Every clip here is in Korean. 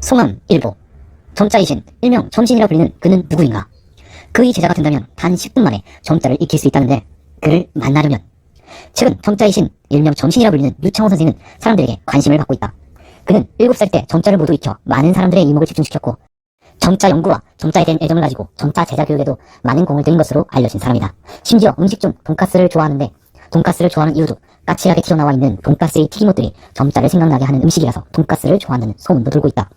성함 일보. 점자이신 일명 점신이라 불리는 그는 누구인가? 그의 제자가 된다면 단 10분 만에 점자를 익힐 수 있다는데 그를 만나려면. 최근 점자이신 일명 점신이라 불리는 유창호 선생은 사람들에게 관심을 받고 있다. 그는 7살 때 점자를 모두 익혀 많은 사람들의 이목을 집중시켰고 점자 연구와 점자에 대한 애정을 가지고 점자 제자 교육에도 많은 공을 들인 것으로 알려진 사람이다. 심지어 음식 중 돈가스를 좋아하는데 돈가스를 좋아하는 이유도 까칠하게 튀어나와 있는 돈가스의 튀김옷들이 점자를 생각나게 하는 음식이라서 돈가스를 좋아한다는 소문도 돌고 있다.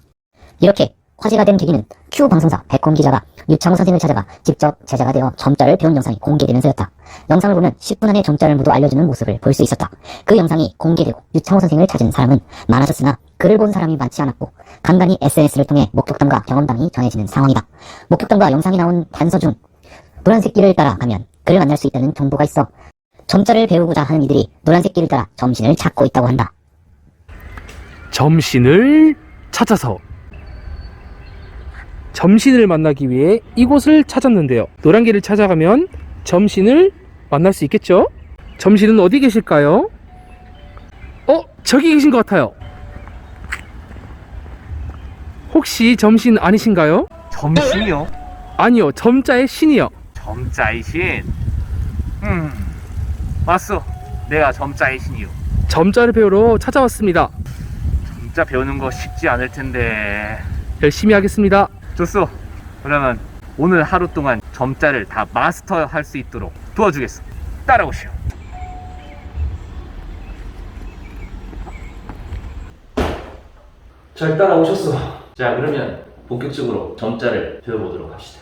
이렇게 화제가 된 계기는 Q 방송사 백홈 기자가 유창호 선생을 찾아가 직접 제자가 되어 점자를 배운 영상이 공개되면서였다. 영상을 보면 10분 안에 점자를 모두 알려주는 모습을 볼 수 있었다. 그 영상이 공개되고 유창호 선생을 찾은 사람은 많아졌으나 그를 본 사람이 많지 않았고 간간히 SNS를 통해 목격담과 경험담이 전해지는 상황이다. 목격담과 영상이 나온 단서 중 노란색 길을 따라 가면 그를 만날 수 있다는 정보가 있어 점자를 배우고자 하는 이들이 노란색 길을 따라 점신을 찾고 있다고 한다. 점신을 찾아서 점신을 만나기 위해 이곳을 찾았는데요. 노란 길을 찾아가면 점신을 만날 수 있겠죠? 점신은 어디 계실까요? 어, 저기 계신 것 같아요. 혹시 점신 아니신가요? 점심이요? 아니요, 점자의 신이요. 점자의 신. 음, 맞소. 내가 점자의 신이요. 점자를 배우러 찾아왔습니다. 점자 배우는 거 쉽지 않을 텐데. 열심히 하겠습니다. 좋소. 그러면 오늘 하루 동안 점자를 다 마스터할 수 있도록 도와주겠어. 따라오시오. 잘 따라오셨어. 자, 그러면 본격적으로 점자를 배워보도록 합시다.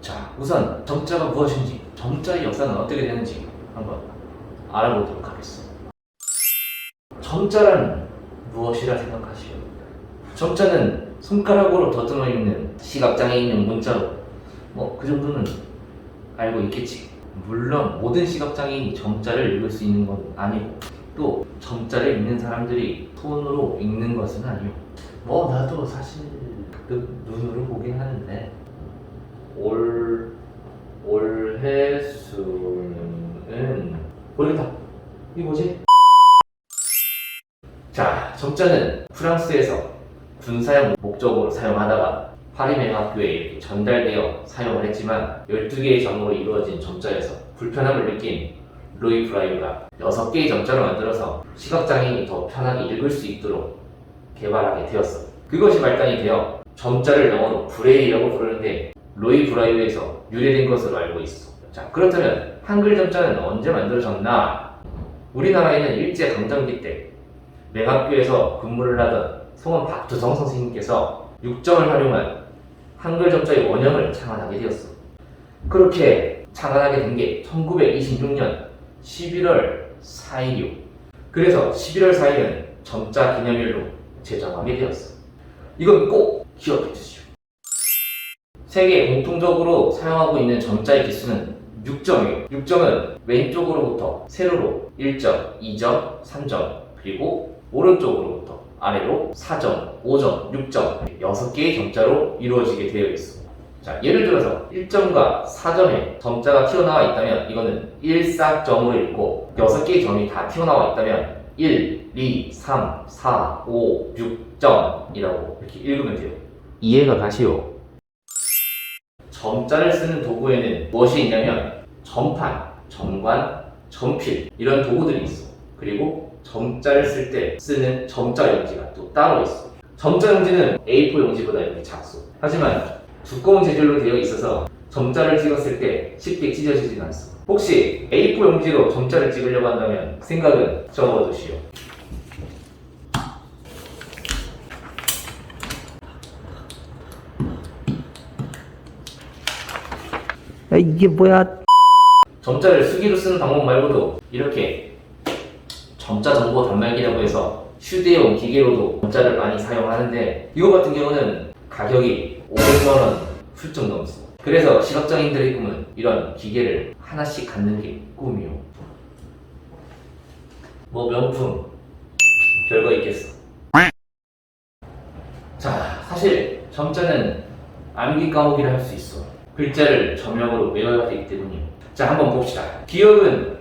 자, 우선 점자가 무엇인지, 점자의 역사는 어떻게 되는지 한번 알아보도록 하겠습니다. 점자란 무엇이라 생각하시오? 점자는 손가락으로 더듬어 있는 시각장애 인용 문자로 뭐 그 정도는 알고 있겠지. 물론 모든 시각장애인이 점자를 읽을 수 있는 건 아니고 또 점자를 읽는 사람들이 손으로 읽는 것은 아니고 뭐 나도 사실 가끔 눈으로 보긴 하는데 올 올해 수는 모르겠다 이게 뭐지? 자 점자는 프랑스에서 군사용 목적으로 사용하다가 파리맹 학교에 전달되어 사용을 했지만 12개의 점으로 이루어진 점자에서 불편함을 느낀 로이 브라이브가 6개의 점자를 만들어서 시각장애인이 더 편하게 읽을 수 있도록 개발하게 되었어. 그것이 발단이 되어 점자를 영어로 브레이라고 부르는데 로이 브라이브에서 유래된 것으로 알고 있어. 자, 그렇다면 한글 점자는 언제 만들어졌나? 우리나라에는 일제 강점기 때 맹학교에서 근무를 하던 송원 박두성 선생님께서 육점을 활용한 한글 점자의 원형을 창안하게 되었어. 그렇게 창안하게 된 게 1926년 11월 4일이요. 그래서 11월 4일은 점자 기념일로 제정하게 되었어. 이건 꼭 기억해 주시오. 세계 공통적으로 사용하고 있는 점자의 기수는 6점이에요. 6점은 왼쪽으로부터 세로로 1점, 2점, 3점, 그리고 오른쪽으로부터 아래로 4점, 5점, 6점, 6개의 점자로 이루어지게 되어 있습니다. 자, 예를 들어서 1점과 4점에 점자가 튀어나와 있다면 이거는 1사점으로 읽고 6개의 점이 다 튀어나와 있다면 1, 2, 3, 4, 5, 6점이라고 이렇게 읽으면 돼요. 이해가 가시오? 점자를 쓰는 도구에는 무엇이 있냐면 점판, 점관, 점필 이런 도구들이 있어. 그리고 점자를 쓸 때 쓰는 점자 용지가 또 따로 있어. 점자 용지는 A4 용지보다 이렇게 작소. 하지만 두꺼운 재질로 되어 있어서 점자를 찍었을 때 쉽게 찢어지진 않습니다. 혹시 A4 용지로 점자를 찍으려고 한다면 생각은 적어두시오. 이게 뭐야? 점자를 수기로 쓰는 방법 말고도 이렇게 점자 정보 단말기라고 해서 휴대용 기계로도 점자를 많이 사용하는데 이거 같은 경우는 가격이 500만 원 훌쩍 넘습니다. 그래서 시각장애인들의 꿈은 이런 기계를 하나씩 갖는 게 꿈이요. 뭐 명품 별거 있겠어. 자, 사실 점자는 암기 까먹기를 할수 있어. 글자를 점역으로 외워야 되기 때문이요. 자, 한번 봅시다. 기억은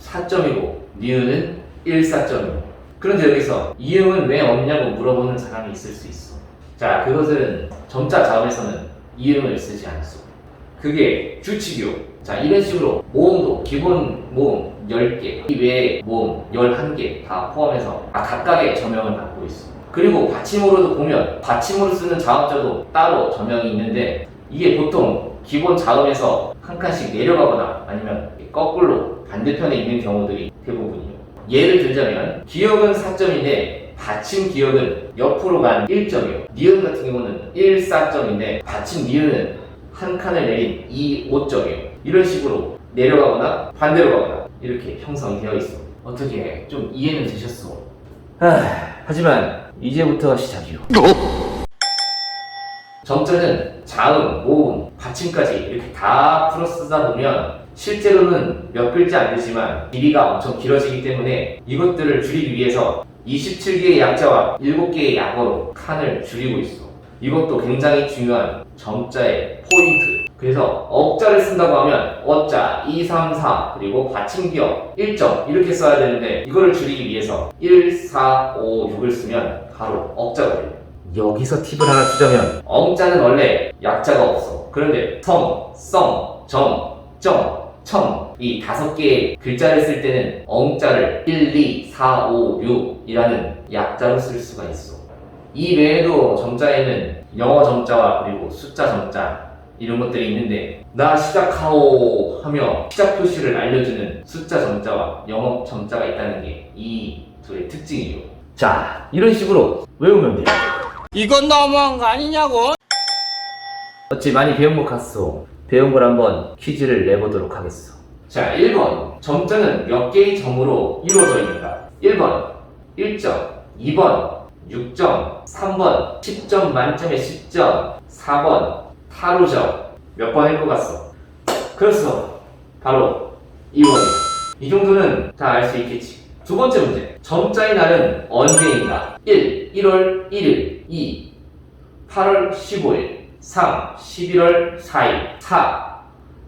4점이고, 니은은 1, 4점이고. 그런데 여기서 이응은 왜 없냐고 물어보는 사람이 있을 수 있어. 자, 그것은 점자 자음에서는 이음을 쓰지 않소. 그게 규칙이요. 자, 이런 식으로 모음도 기본 모음 10개, 이 외에 모음 11개 다 포함해서 아, 각각의 저명을 갖고 있어. 그리고 받침으로도 보면 받침으로 쓰는 자음자도 따로 저명이 있는데 이게 보통 기본 자음에서 한 칸씩 내려가거나 아니면 거꾸로 반대편에 있는 경우들이 대부분이에요. 예를 들자면 기억은 4점인데 받침 기억은 옆으로 간 1점이요. 니은 같은 경우는 1, 4점인데 받침 니은은 한 칸을 내린 2, 5점이에요. 이런 식으로 내려가거나 반대로 가거나 이렇게 형성이 되어 있어. 어떻게 좀 이해는 되셨어? 아, 하지만 이제부터가 시작이요. 점자는 자음, 모음, 받침까지 이렇게 다 풀어 쓰다 보면 실제로는 몇 글자 안 되지만 길이가 엄청 길어지기 때문에 이것들을 줄이기 위해서 27개의 약자와 7개의 약어로 칸을 줄이고 있어. 이것도 굉장히 중요한 점자의 포인트. 그래서 억자를 쓴다고 하면 어자 2, 3, 4 그리고 받침기억 1점 이렇게 써야 되는데 이거를 줄이기 위해서 1, 4, 5, 6을 쓰면 바로 억자가 돼요. 여기서 팁을 하나 주자면 엄자는 원래 약자가 없어. 그런데 성, 성, 점, 점, 청이 다섯 개의 글자를 쓸 때는 엉자를 1, 2, 4, 5, 6 이라는 약자로 쓸 수가 있어. 이 외에도 점자에는 영어 점자와 그리고 숫자 점자 이런 것들이 있는데 나 시작하오 하며 시작 표시를 알려주는 숫자 점자와 영어 점자가 있다는 게 이 둘의 특징이요. 자, 이런 식으로 외우면 돼요. 이건 너무한 거 아니냐고? 어찌 많이 배운 것 같소? 배운 걸 한번 퀴즈를 내보도록 하겠소. 자, 1번. 점자는 몇 개의 점으로 이루어져 있는가? 1번, 1점. 2번, 6점. 3번, 10점 만점에 10점. 4번, 타로점. 몇 번 할 것 같소? 그렇소. 바로 2번이요. 이 정도는 다 알 수 있겠지. 두 번째 문제. 점자의 날은 언제인가? 1. 1월 1일. 2. 8월 15일, 3. 11월 4일, 4.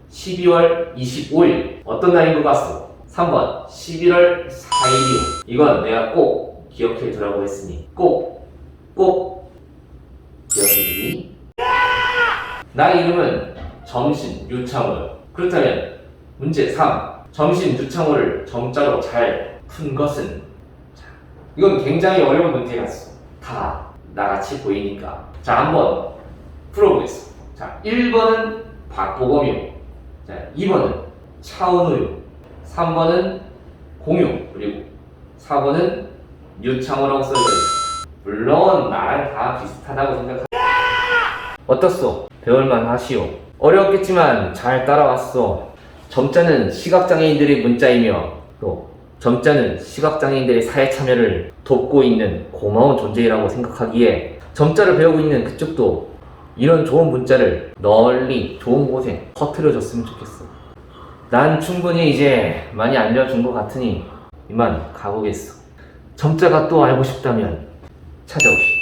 12월 25일. 어떤 날인 것 같소? 3번 11월 4일이요. 이건 내가 꼭 기억해 두라고 했으니 꼭, 꼭 기억해 두니? 나의 이름은 점신 유창호. 그렇다면 문제 3. 점신 유창호를 점자로 잘 푼 것은 자, 이건 굉장히 어려운 문제 같소. 다 나같이 보이니까. 자, 한번 풀어보겠습니다. 자, 1번은 박보검이요. 자, 2번은 차은우요. 3번은 공유. 그리고 4번은 유창호라고 써져 있어. 물론 나랑 다 비슷하다고 생각하 어떻소? 배울만 하시오. 어려웠겠지만 잘 따라왔어. 점자는 시각장애인들의 문자이며 또 점자는 시각장애인들의 사회 참여를 돕고 있는 고마운 존재라고 생각하기에 점자를 배우고 있는 그쪽도 이런 좋은 문자를 널리 좋은 곳에 퍼뜨려 줬으면 좋겠어. 난 충분히 이제 많이 알려준 것 같으니 이만 가보겠어. 점자가 또 알고 싶다면 찾아오시오.